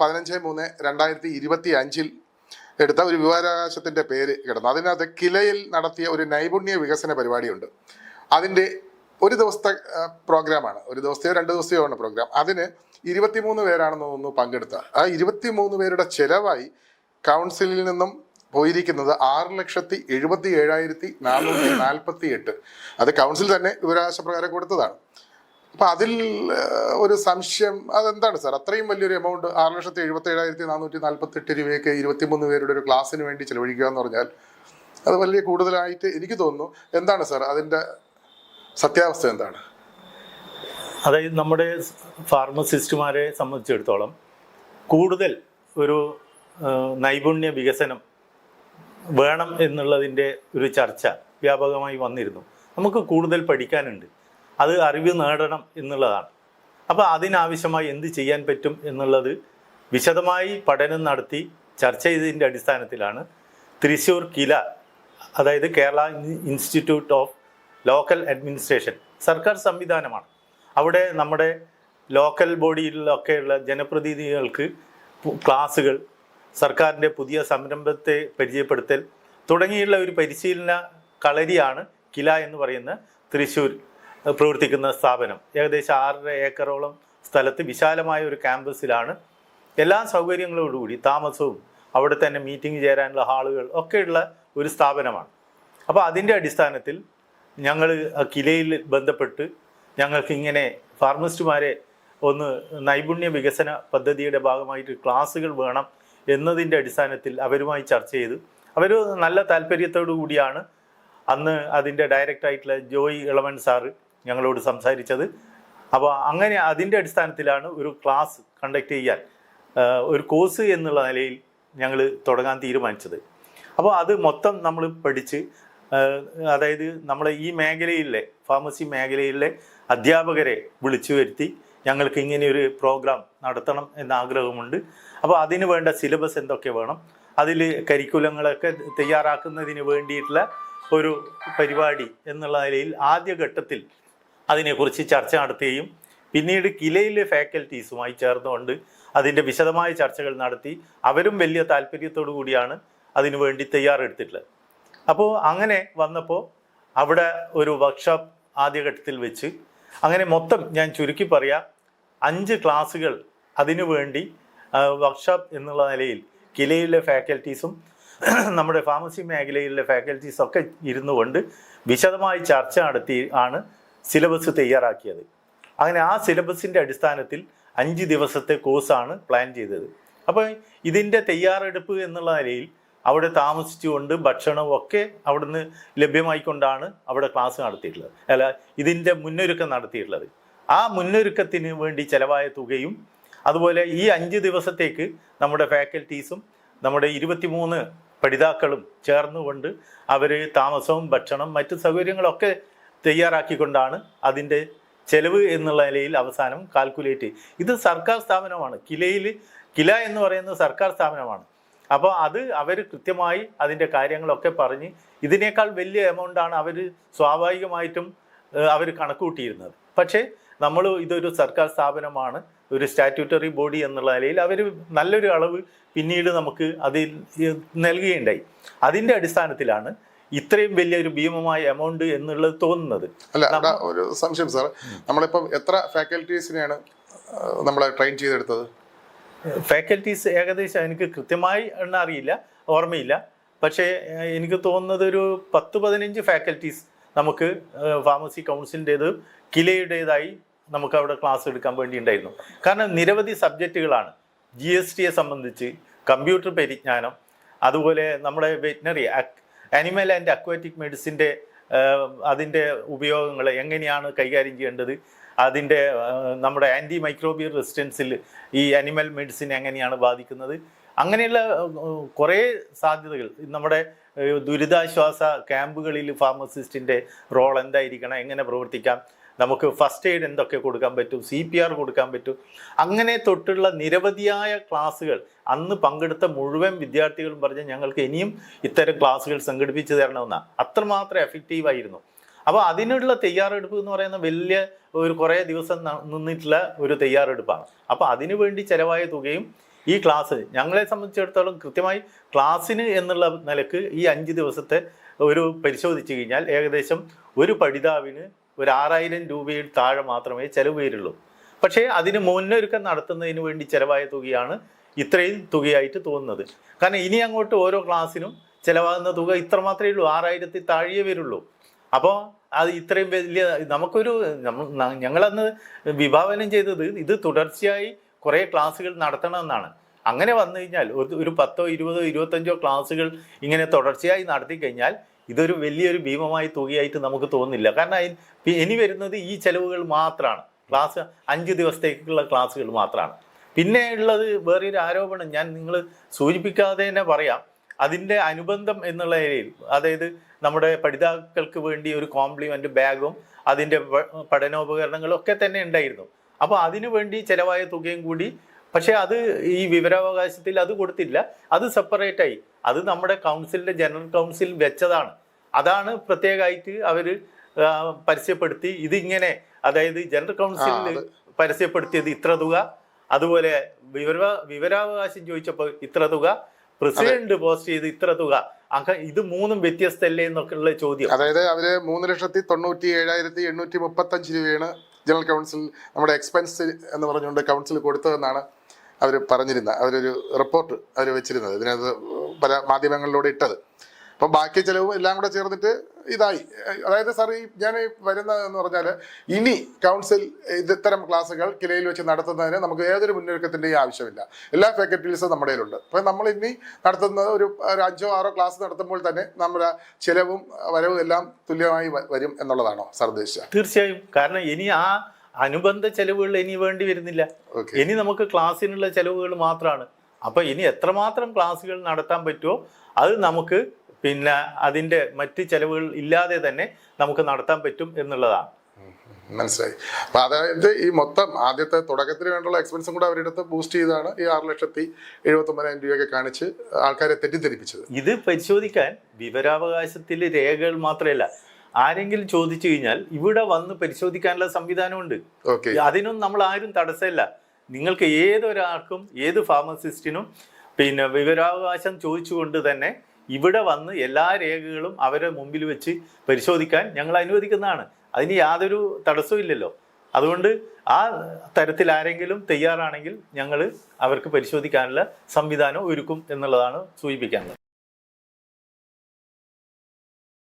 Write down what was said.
പതിനഞ്ച് മൂന്ന് രണ്ടായിരത്തി ഇരുപത്തി അഞ്ചിൽ എടുത്ത ഒരു വിവരാവകാശത്തിന്റെ പേര് കിടന്നു. അതിനകത്ത് കിലയിൽ നടത്തിയ ഒരു നൈപുണ്യ വികസന പരിപാടിയുണ്ട്. അതിന്റെ ഒരു ദിവസത്തെ പ്രോഗ്രാമാണ്. ഒരു ദിവസത്തെയോ രണ്ട് ദിവസത്തെയോ ആണ് പ്രോഗ്രാം. അതിന് ഇരുപത്തിമൂന്ന് പേരാണെന്ന് തോന്നുന്നു പങ്കെടുത്ത. ആ ഇരുപത്തിമൂന്ന് പേരുടെ ചെലവായി കൗൺസിലിൽ നിന്നും പോയിരിക്കുന്നത് ആറ് ലക്ഷത്തി എഴുപത്തി ഏഴായിരത്തി നാനൂറ്റി നാൽപ്പത്തി എട്ട് അത് കൗൺസിൽ തന്നെ വിവരാവകാശ പ്രകാരം കൊടുത്തതാണ്. അപ്പൊ അതിൽ ഒരു സംശയം അതെന്താണ് സാർ? അത്രയും വലിയൊരു എമൗണ്ട് ആറ് ലക്ഷത്തി എഴുപത്തി ഏഴായിരത്തി നാനൂറ്റി നാല്പത്തി എട്ട് രൂപയൊക്കെ ഇരുപത്തിമൂന്ന് പേരുടെ ഒരു ക്ലാസ്സിന് വേണ്ടി ചെലവഴിക്കുക എന്ന് പറഞ്ഞാൽ അത് വലിയ കൂടുതലായിട്ട് എനിക്ക് തോന്നുന്നു. എന്താണ് സാർ അതിന്റെ സത്യാവസ്ഥ എന്താണ്? അതായത് നമ്മുടെ ഫാർമസിസ്റ്റുമാരെ സംബന്ധിച്ചിടത്തോളം കൂടുതൽ ഒരു നൈപുണ്യ വികസനം വേണം എന്നുള്ളതിന്റെ ഒരു ചർച്ച വ്യാപകമായി വന്നിരുന്നു. നമുക്ക് കൂടുതൽ പഠിക്കാനുണ്ട്. അത് അറിവ് നേടണം എന്നുള്ളതാണ്. അപ്പോൾ അതിനാവശ്യമായി എന്ത് ചെയ്യാൻ പറ്റും എന്നുള്ളത് വിശദമായി പഠനം നടത്തി ചർച്ച ചെയ്തതിന്റെ അടിസ്ഥാനത്തിലാണ് തൃശ്ശൂർ കില അതായത് Kerala institute of local administration സർക്കാർ സംവിധാനമാണ്. അവിടെ നമ്മുടെ ലോക്കൽ ബോഡിയിലൊക്കെയുള്ള ജനപ്രതിനിധികൾക്ക് ക്ലാസ്സുകൾ സർക്കാരിന്റെ പുതിയ സംരംഭത്തെ പരിചയപ്പെടുത്തൽ തുടങ്ങിയുള്ള ഒരു പരിശീലന കളരിയാണ് കില എന്ന് പറയുന്ന തൃശ്ശൂർ. പ്രവർത്തിക്കുന്ന സ്ഥാപനം. ഏകദേശം ആറര ഏക്കറോളം സ്ഥലത്ത് വിശാലമായ ഒരു ക്യാമ്പസിലാണ്. എല്ലാ സൗകര്യങ്ങളോടുകൂടി താമസവും അവിടെ തന്നെ മീറ്റിംഗ് ചേരാനുള്ള ഹാളുകൾ ഒക്കെയുള്ള ഒരു സ്ഥാപനമാണ്. അപ്പോൾ അതിന്റെ അടിസ്ഥാനത്തിൽ ഞങ്ങൾ കിലയിൽ ബന്ധപ്പെട്ട് ഞങ്ങൾക്ക് ഇങ്ങനെ ഫാർമസിസ്റ്റുമാരെ ഒന്ന് നൈപുണ്യ വികസന പദ്ധതിയുടെ ഭാഗമായിട്ട് ക്ലാസ്സുകൾ വേണം എന്നതിന്റെ അടിസ്ഥാനത്തിൽ അവരുമായി ചർച്ച ചെയ്ത്. അവർ നല്ല താല്പര്യത്തോടു കൂടിയാണ് അന്ന് അതിന്റെ ഡയറക്റ്റായിട്ടുള്ള ജോയി ഇളവൻ സാറ് ഞങ്ങളോട് സംസാരിച്ചത്. അപ്പോൾ അങ്ങനെ അതിന്റെ അടിസ്ഥാനത്തിലാണ് ഒരു ക്ലാസ് കണ്ടക്ട് ചെയ്യാൻ ഒരു കോഴ്സ് എന്നുള്ള നിലയിൽ ഞങ്ങൾ തുടങ്ങാൻ തീരുമാനിച്ചത്. അപ്പോൾ അത് മൊത്തം നമ്മൾ പഠിച്ച് അതായത് നമ്മളെ ഈ മേഖലയിലെ ഫാർമസി മേഖലയിലെ അധ്യാപകരെ വിളിച്ചു വരുത്തി ഞങ്ങൾക്ക് ഇങ്ങനെ ഒരു പ്രോഗ്രാം നടത്തണം എന്ന ആഗ്രഹമുണ്ട്. അപ്പോൾ അതിന് വേണ്ട സിലബസ് എന്തൊക്കെ വേണം അതിൽ കരിക്കുലങ്ങളൊക്കെ തയ്യാറാക്കുന്നതിന് വേണ്ടിയിട്ടുള്ള ഒരു പരിപാടി എന്നുള്ള നിലയിൽ ആദ്യഘട്ടത്തിൽ അതിനെക്കുറിച്ച് ചർച്ച നടത്തുകയും പിന്നീട് കിലയിലെ ഫാക്കൽറ്റീസുമായി ചേർന്നുകൊണ്ട് അതിന്റെ വിശദമായ ചർച്ചകൾ നടത്തി അവരും വലിയ താല്പര്യത്തോടു കൂടിയാണ് അതിനു വേണ്ടി തയ്യാറെടുത്തിട്ടുള്ളത്. അപ്പോൾ അങ്ങനെ വന്നപ്പോൾ അവിടെ ഒരു വർക്ക്ഷോപ്പ് ആദ്യഘട്ടത്തിൽ വെച്ച് അങ്ങനെ മൊത്തം ഞാൻ ചുരുക്കി പറയാം അഞ്ച് ക്ലാസ്സുകൾ അതിനു വേണ്ടി വർക്ക്ഷോപ്പ് എന്നുള്ള നിലയിൽ കിലയിലെ ഫാക്കൽറ്റീസും നമ്മുടെ ഫാർമസി മേഖലയിലെ ഫാക്കൽറ്റീസൊക്കെ ഇരുന്നു കൊണ്ട് വിശദമായി ചർച്ച നടത്തി ആണ് സിലബസ് തയ്യാറാക്കിയത്. അങ്ങനെ ആ സിലബസിന്റെ അടിസ്ഥാനത്തിൽ അഞ്ച് ദിവസത്തെ കോഴ്സാണ് പ്ലാൻ ചെയ്തത്. അപ്പോൾ ഇതിന്റെ തയ്യാറെടുപ്പ് എന്നുള്ള നിലയിൽ അവിടെ താമസിച്ചുകൊണ്ട് ഭക്ഷണവും ഒക്കെ അവിടുന്ന് ലഭ്യമായിക്കൊണ്ടാണ് അവിടെ ക്ലാസ് നടത്തിയിട്ടുള്ളത്. അല്ല ഇതിന്റെ മുന്നൊരുക്കം നടത്തിയിട്ടുള്ളത്. ആ മുന്നൊരുക്കത്തിന് വേണ്ടി ചിലവായ തുകയും അതുപോലെ ഈ അഞ്ച് ദിവസത്തേക്ക് നമ്മുടെ ഫാക്കൽറ്റീസും നമ്മുടെ ഇരുപത്തിമൂന്ന് പഠിതാക്കളും ചേർന്നുകൊണ്ട് അവർ താമസവും ഭക്ഷണം മറ്റു സൗകര്യങ്ങളൊക്കെ തയ്യാറാക്കിക്കൊണ്ടാണ് അതിന്റെ ചെലവ് എന്നുള്ള നിലയിൽ അവസാനം കാൽക്കുലേറ്റ് ഇത് സർക്കാർ സ്ഥാപനമാണ്. കിലയിൽ കില എന്ന് പറയുന്നത് സർക്കാർ സ്ഥാപനമാണ്. അപ്പോൾ അത് അവർ കൃത്യമായി അതിന്റെ കാര്യങ്ങളൊക്കെ പറഞ്ഞ് ഇതിനേക്കാൾ വലിയ എമൗണ്ടാണ് അവർ സ്വാഭാവികമായിട്ടും അവർ കണക്കുകൂട്ടിയിരുന്നത്. പക്ഷേ നമ്മൾ ഇതൊരു സർക്കാർ സ്ഥാപനമാണ് ഒരു സ്റ്റാറ്റ്യൂട്ടറി ബോഡി എന്നുള്ള നിലയിൽ അവർ നല്ലൊരു അളവ് പിന്നീട് നമുക്ക് അതിൽ നൽകുകയുണ്ടായി. അതിന്റെ അടിസ്ഥാനത്തിലാണ് ഇത്രയും വലിയ ഒരു ഭീമമായ എമൗണ്ട് എന്നുള്ളത് തോന്നുന്നത്. അല്ല ഒരു സംശയം സാർ നമ്മളിപ്പം എത്ര ഫാക്കൽറ്റീസിനെയാണ് നമ്മളെ ട്രെയിൻ ചെയ്തെടുത്തത്? ഫാക്കൽറ്റീസ് ഏകദേശം എനിക്ക് കൃത്യമായി എണ്ണ അറിയില്ല ഓർമ്മയില്ല. പക്ഷേ എനിക്ക് തോന്നുന്നത് ഒരു പത്ത് പതിനഞ്ച് ഫാക്കൽറ്റീസ് നമുക്ക് ഫാർമസി കൗൺസിലിന്റേത് കിലയുടേതായി നമുക്ക് അവിടെ ക്ലാസ് എടുക്കാൻ വേണ്ടി ഉണ്ടായിരുന്നു കാരണം നിരവധി സബ്ജക്റ്റുകളാണ് ജി എസ് ടിയെ സംബന്ധിച്ച് കമ്പ്യൂട്ടർ പരിജ്ഞാനം അതുപോലെ നമ്മുടെ വെറ്റിനറി ആനിമൽ ആൻഡ് അക്വാറ്റിക് മെഡിസിന്റെ അതിന്റെ ഉപയോഗങ്ങൾ എങ്ങനെയാണ് കൈകാര്യം ചെയ്യേണ്ടത്? അതിന്റെ നമ്മുടെ ആന്റി മൈക്രോബിയൽ റെസിസ്റ്റൻസിൽ ഈ അനിമൽ മെഡിസിൻ എങ്ങനെയാണ് ബാധിക്കുന്നത്? അങ്ങനെയുള്ള കുറേ സാധ്യതകൾ. നമ്മുടെ ദുരിതാശ്വാസ ക്യാമ്പുകളിൽ ഫാർമസിസ്റ്റിന്റെ റോൾ എന്തായിരിക്കണം? എങ്ങനെ പ്രവർത്തിക്കാം? നമുക്ക് ഫസ്റ്റ് എയ്ഡ് എന്തൊക്കെ കൊടുക്കാൻ പറ്റും? സി പി ആർ കൊടുക്കാൻ പറ്റും. അങ്ങനെ തൊട്ടുള്ള നിരവധിയായ ക്ലാസ്സുകൾ അന്ന് പങ്കെടുത്ത മുഴുവൻ വിദ്യാർത്ഥികളും പറഞ്ഞ് ഞങ്ങൾക്ക് ഇനിയും ഇത്തരം ക്ലാസ്സുകൾ സംഘടിപ്പിച്ചു തരണമെന്നാണ് അത്രമാത്രം എഫക്റ്റീവായിരുന്നു അപ്പോൾ അതിനുള്ള തയ്യാറെടുപ്പ് എന്ന് പറയുന്ന വലിയ ഒരു കുറേ ദിവസം നിന്നിട്ടുള്ള ഒരു തയ്യാറെടുപ്പാണ്. അപ്പോൾ അതിനുവേണ്ടി ചിലവായ തുകയും ഈ ക്ലാസ് ഞങ്ങളെ സംബന്ധിച്ചിടത്തോളം കൃത്യമായി ക്ലാസ്സിന് എന്നുള്ള നിലയ്ക്ക് ഈ അഞ്ച് ദിവസത്തെ ഒരു പരിശോധിച്ച് കഴിഞ്ഞാൽ ഏകദേശം ഒരു പഠിതാവിന് ഒരു ആറായിരം രൂപയിൽ താഴെ മാത്രമേ ചെലവ് വരുള്ളൂ. പക്ഷേ അതിന് മുന്നൊരുക്കം നടത്തുന്നതിന് വേണ്ടി ചിലവായ തുകയാണ് ഇത്രയും തുകയായിട്ട് തോന്നുന്നത്. കാരണം ഇനി അങ്ങോട്ട് ഓരോ ക്ലാസ്സിനും ചിലവാകുന്ന തുക ഇത്ര മാത്രമേ ഉള്ളൂ. ആറായിരത്തി താഴെ വരുള്ളൂ. അപ്പോൾ അത് ഇത്രയും വലിയ നമുക്കൊരു ഞങ്ങളന്ന് വിഭാവനം ചെയ്തത് ഇത് തുടർച്ചയായി കുറേ ക്ലാസ്സുകൾ നടത്തണമെന്നാണ്. അങ്ങനെ വന്നു കഴിഞ്ഞാൽ ഒരു ഒരു പത്തോ ഇരുപതോ ഇരുപത്തഞ്ചോ ക്ലാസ്സുകൾ ഇങ്ങനെ തുടർച്ചയായി നടത്തി കഴിഞ്ഞാൽ ഇതൊരു വലിയൊരു ഭീമമായ തുകയായിട്ട് നമുക്ക് തോന്നുന്നില്ല. കാരണം ഇനി വരുന്നത് ഈ ചെലവുകൾ മാത്രമാണ് ക്ലാസ് അഞ്ച് ദിവസത്തേക്കുള്ള ക്ലാസ്സുകൾ മാത്രമാണ് പിന്നെ ഉള്ളത് വേറൊരു ആരോപണം ഞാൻ നിങ്ങൾ സൂചിപ്പിക്കാതെ തന്നെ പറയാം. അതിന്റെ അനുബന്ധം എന്നുള്ള നിലയിൽ അതായത് നമ്മുടെ പഠിതാക്കൾക്ക് വേണ്ടി ഒരു കോംപ്ലിമെന്റ് ബാഗും അതിന്റെ പഠനോപകരണങ്ങളും ഒക്കെ തന്നെ ഉണ്ടായിരുന്നു. അപ്പോൾ അതിനു വേണ്ടി ചിലവായ തുകയും കൂടി പക്ഷേ അത് ഈ വിവരാവകാശത്തിൽ അത് കൊടുത്തില്ല. അത് സെപ്പറേറ്റ് ആയി. അത് നമ്മുടെ കൗൺസിലിന്റെ ജനറൽ കൗൺസിൽ വെച്ചതാണ്. അതാണ് പ്രത്യേകമായിട്ട് അവർ പരസ്യപ്പെടുത്തി. ഇതിങ്ങനെ അതായത് ജനറൽ കൗൺസിലിൽ പരസ്യപ്പെടുത്തിയത് ഇത്ര തുക. അതുപോലെ വിവര വിവരാവകാശം ചോദിച്ചപ്പോൾ ഇത്ര തുക. പ്രസിഡന്റ് പോസ്റ്റ് ചെയ്ത് ഇത്ര തുക. ഇത് മൂന്നും വ്യത്യസ്തല്ലേ എന്നൊക്കെയുള്ള ചോദ്യം. അതായത് അവർ മൂന്ന് ലക്ഷത്തി തൊണ്ണൂറ്റി ഏഴായിരത്തി എണ്ണൂറ്റി മുപ്പത്തി അഞ്ച് രൂപയാണ് ജനറൽ കൗൺസിൽ നമ്മുടെ എക്സ്പെൻസ് എന്ന് പറഞ്ഞുകൊണ്ട് കൗൺസിൽ കൊടുത്തതെന്നാണ് അവർ പറഞ്ഞിരുന്നത്. അവരൊരു റിപ്പോർട്ട് അവർ വെച്ചിരുന്നത്. ഇതിനകത്ത് പല മാധ്യമങ്ങളിലൂടെ ഇട്ടത്. അപ്പം ബാക്കി ചിലവ് എല്ലാം കൂടെ ചേർന്നിട്ട് ഇതായി. അതായത് സാർ ഈ ഞാൻ വരുന്ന വരുന്നതെന്ന് പറഞ്ഞാൽ ഇനി കൗൺസിൽ ഇത് ഇത്തരം ക്ലാസ്സുകൾ കിലയിൽ വെച്ച് നടത്തുന്നതിന് നമുക്ക് ഏതൊരു മുന്നൊരുക്കത്തിന്റെയും ആവശ്യമില്ല. എല്ലാ ഫാക്കൽറ്റീസും നമ്മുടെ കയ്യിലുണ്ട്. അപ്പം നമ്മൾ ഇനി നടത്തുന്ന ഒരു ഒരു അഞ്ചോ ആറോ ക്ലാസ് നടത്തുമ്പോൾ തന്നെ നമ്മുടെ ചിലവും വരവും എല്ലാം തുല്യമായി വരും എന്നുള്ളതാണോ സാർ ഉദ്ദേശിച്ചത്? തീർച്ചയായും. കാരണം ഇനി ആ അനുബന്ധ ചെലവുകൾ ഇനി വേണ്ടി വരുന്നില്ല. ഇനി നമുക്ക് ക്ലാസ്സിനുള്ള ചെലവുകൾ മാത്രമാണ് അപ്പൊ ഇനി എത്രമാത്രം ക്ലാസ്സുകൾ നടത്താൻ പറ്റുമോ അത് നമുക്ക് പിന്നെ അതിന്റെ മറ്റ് ചെലവുകൾ ഇല്ലാതെ തന്നെ നമുക്ക് നടത്താൻ പറ്റും എന്നുള്ളതാണ്. മനസ്സിലായി. അപ്പൊ അതായത് ഈ മൊത്തം ആദ്യത്തെ തുടക്കത്തിന് വേണ്ടിയുള്ള എക്സ്പെൻസും കൂടെ അവരെടുത്ത് ബൂസ്റ്റ് ചെയ്താണ് ഈ ആറ് ലക്ഷത്തി എഴുപത്തി ഒമ്പതിനായിരം രൂപയൊക്കെ കാണിച്ച് ആൾക്കാരെ തെറ്റിദ്ധരിപ്പിച്ചത്. ഇത് പരിശോധിക്കാൻ വിവരാവകാശത്തിൽ രേഖകൾ മാത്രമല്ല ആരെങ്കിലും ചോദിച്ചു കഴിഞ്ഞാൽ ഇവിടെ വന്ന് പരിശോധിക്കാനുള്ള സംവിധാനമുണ്ട്. ഉണ്ട് അതിനൊന്നും നമ്മൾ ആരും തടസ്സമില്ല. നിങ്ങൾക്ക് ഏതൊരാൾക്കും ഏത് ഫാർമസിസ്റ്റിനും പിന്നെ വിവരാവകാശം ചോദിച്ചുകൊണ്ട് തന്നെ ഇവിടെ വന്ന് എല്ലാ രേഖകളും അവരെ മുമ്പിൽ വെച്ച് പരിശോധിക്കാൻ ഞങ്ങൾ അനുവദിക്കുന്നതാണ്. അതിന് യാതൊരു തടസ്സവും ഇല്ലല്ലോ. അതുകൊണ്ട് ആ തരത്തിൽ ആരെങ്കിലും തയ്യാറാണെങ്കിൽ ഞങ്ങൾ അവർക്ക് പരിശോധിക്കാനുള്ള സംവിധാനം ഒരുക്കും എന്നുള്ളതാണ് സൂചിപ്പിക്കാനുള്ളത്.